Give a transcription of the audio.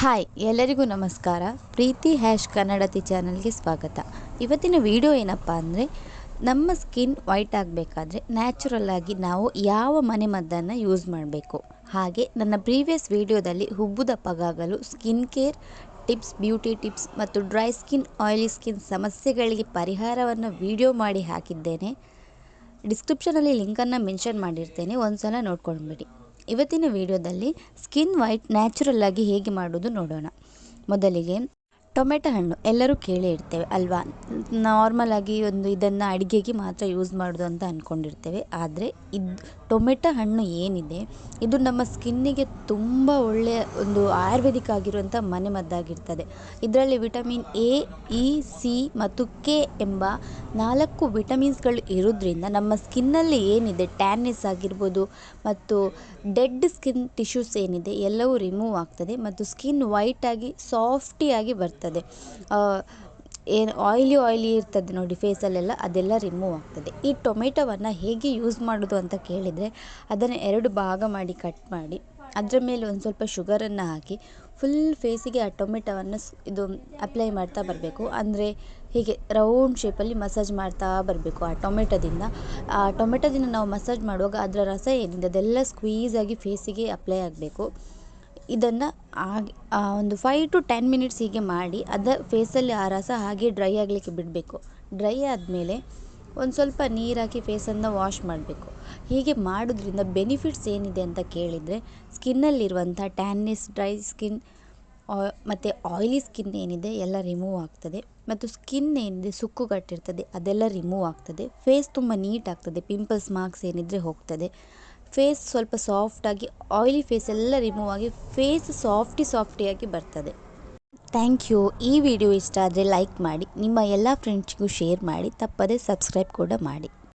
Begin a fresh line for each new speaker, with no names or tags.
Hi ಎಲ್ಲರಿಗೂ ನಮಸ್ಕಾರ. ಪ್ರೀತಿ hash ಕನ್ನಡತಿ ಚಾನಲ್ಗೆ ಸ್ವಾಗತ. ಇವತ್ತಿನ ವಿಡಿಯೋ ಏನಪ್ಪ ಅಂದರೆ, ನಮ್ಮ ಸ್ಕಿನ್ ವೈಟ್ ಆಗಬೇಕಾದ್ರೆ ನ್ಯಾಚುರಲ್ ಆಗಿ ನಾವು ಯಾವ ಮನೆಮದ್ದನ್ನು ಯೂಸ್ ಮಾಡಬೇಕು. ಹಾಗೆ ನನ್ನ ಪ್ರೀವಿಯಸ್ ವಿಡಿಯೋದಲ್ಲಿ ಹುಬ್ಬುದಪ್ಪಗಾಗಲು skin care tips beauty tips ಮತ್ತು ಡ್ರೈ ಸ್ಕಿನ್ ಆಯಿಲಿ ಸ್ಕಿನ್ ಸಮಸ್ಯೆಗಳಿಗೆ ಪರಿಹಾರವನ್ನು ವಿಡಿಯೋ ಮಾಡಿ ಹಾಕಿದ್ದೇನೆ. ಡಿಸ್ಕ್ರಿಪ್ಷನಲ್ಲಿ ಲಿಂಕನ್ನು ಮೆನ್ಷನ್ ಮಾಡಿರ್ತೇನೆ. ಒಂದು ಸಲ ನೋಡ್ಕೊಂಡ್ಬಿಡಿ. ಇವತ್ತಿನ ವಿಡಿಯೋದಲ್ಲಿ ಸ್ಕಿನ್ ವೈಟ್ ನ್ಯಾಚುರಲ್ ಆಗಿ ಹೇಗೆ ಮಾಡೋದು ನೋಡೋಣ. ಮೊದಲಿಗೆ ಟೊಮೆಟೊ ಹಣ್ಣು ಎಲ್ಲರೂ ಕೇಳೇ ಇರ್ತೇವೆ ಅಲ್ವಾ? ನಾರ್ಮಲ್ ಆಗಿ ಒಂದು ಇದನ್ನು ಅಡುಗೆಗೆ ಮಾತ್ರ ಯೂಸ್ ಮಾಡೋದು ಅಂತ ಅಂದ್ಕೊಂಡಿರ್ತೇವೆ ಆದರೆ ಇದು ಟೊಮೆಟೊ ಹಣ್ಣು ಏನಿದೆ, ಇದು ನಮ್ಮ ಸ್ಕಿನ್ನಿಗೆ ತುಂಬ ಒಳ್ಳೆಯ ಒಂದು ಆಯುರ್ವೇದಿಕ್ ಆಗಿರುವಂಥ ಮನೆಮದ್ದಾಗಿರ್ತದೆ ಇದರಲ್ಲಿ ವಿಟಮಿನ್ ಎ ಇ ಸಿ ಮತ್ತು ಕೆ ಎಂಬ ನಾಲ್ಕು ವಿಟಮಿನ್ಸ್ಗಳು ಇರೋದ್ರಿಂದ ನಮ್ಮ ಸ್ಕಿನ್ನಲ್ಲಿ ಏನಿದೆ ಟ್ಯಾನಿಸ್ ಆಗಿರ್ಬೋದು ಮತ್ತು ಡೆಡ್ ಸ್ಕಿನ್ ಟಿಶ್ಯೂಸ್ ಏನಿದೆ, ಎಲ್ಲವೂ ರಿಮೂವ್ ಆಗ್ತದೆ ಮತ್ತು ಸ್ಕಿನ್ ವೈಟಾಗಿ ಸಾಫ್ಟಿಯಾಗಿ ಬರ್ತದೆ. ಏನು ಆಯ್ಲಿ ಆಯ್ಲಿ ಇರ್ತದೆ ನೋಡಿ ಫೇಸಲ್ಲೆಲ್ಲ ಅದೆಲ್ಲ ರಿಮೂವ್ ಆಗ್ತದೆ. ಈ ಟೊಮೆಟೊವನ್ನು ಹೇಗೆ ಯೂಸ್ ಮಾಡೋದು ಅಂತ ಕೇಳಿದರೆ, ಅದನ್ನು ಎರಡು ಭಾಗ ಮಾಡಿ ಕಟ್ ಮಾಡಿ, ಅದರ ಮೇಲೆ ಒಂದು ಸ್ವಲ್ಪ ಶುಗರನ್ನು ಹಾಕಿ ಫುಲ್ ಫೇಸಿಗೆ ಆ ಟೊಮೆಟೊವನ್ನು ಇದು ಅಪ್ಲೈ ಮಾಡ್ತಾ ಬರಬೇಕು. ಅಂದರೆ ಹೀಗೆ ರೌಂಡ್ ಶೇಪಲ್ಲಿ ಮಸಾಜ್ ಮಾಡ್ತಾ ಬರಬೇಕು ಆ ಟೊಮೆಟೊದಿಂದ. ಆ ಟೊಮೆಟೊದಿಂದ ನಾವು ಮಸಾಜ್ ಮಾಡುವಾಗ ಅದರ ರಸ ಏನಿದೆ ಅದೆಲ್ಲ ಸ್ಕ್ವೀಸಾಗಿ ಫೇಸಿಗೆ ಅಪ್ಲೈ ಆಗಬೇಕು. ಇದನ್ನು ಆಗಿ ಒಂದು ಫೈವ್ ಟು ಟೆನ್ ಮಿನಿಟ್ಸ್ ಹೀಗೆ ಮಾಡಿ ಅದು ಫೇಸಲ್ಲಿ ಆ ರಸ ಹಾಗೆ ಡ್ರೈ ಆಗಲಿಕ್ಕೆ ಬಿಡಬೇಕು. ಡ್ರೈ ಆದಮೇಲೆ ಒಂದು ಸ್ವಲ್ಪ ನೀರು ಹಾಕಿ ಫೇಸನ್ನು ವಾಶ್ ಮಾಡಬೇಕು. ಹೀಗೆ ಮಾಡೋದ್ರಿಂದ ಬೆನಿಫಿಟ್ಸ್ ಏನಿದೆ ಅಂತ ಕೇಳಿದರೆ ಸ್ಕಿನ್ನಲ್ಲಿರುವಂಥ ಟ್ಯಾನ್ನೆಸ್ ಡ್ರೈ ಸ್ಕಿನ್ ಮತ್ತು ಆಯ್ಲಿ ಸ್ಕಿನ್ ಏನಿದೆ ಎಲ್ಲ ರಿಮೂವ್ ಆಗ್ತದೆ. ಮತ್ತು ಸ್ಕಿನ್ ಏನಿದೆ ಸುಕ್ಕುಗಟ್ಟಿರ್ತದೆ ಅದೆಲ್ಲ ರಿಮೂವ್ ಆಗ್ತದೆ. ಫೇಸ್ ತುಂಬ ನೀಟ್ ಆಗ್ತದೆ ಪಿಂಪಲ್ಸ್ ಮಾರ್ಕ್ಸ್ ಏನಿದ್ರೆ ಹೋಗ್ತದೆ. ಫೇಸ್ ಸ್ವಲ್ಪ ಸಾಫ್ಟಾಗಿ ಆಯ್ಲಿ ಫೇಸ್ ಎಲ್ಲ ರಿಮೂವ್ ಆಗಿ ಫೇಸ್ ಸಾಫ್ಟಿ ಸಾಫ್ಟಿಯಾಗಿ ಬರ್ತದೆ. ಥ್ಯಾಂಕ್ ಯು ಈ ವಿಡಿಯೋ ಇಷ್ಟ ಆದರೆ ಲೈಕ್ ಮಾಡಿ, ನಿಮ್ಮ ಎಲ್ಲ ಫ್ರೆಂಡ್ಸ್ಗೂ ಶೇರ್ ಮಾಡಿ, ತಪ್ಪದೇ ಸಬ್ಸ್ಕ್ರೈಬ್ ಕೂಡ ಮಾಡಿ.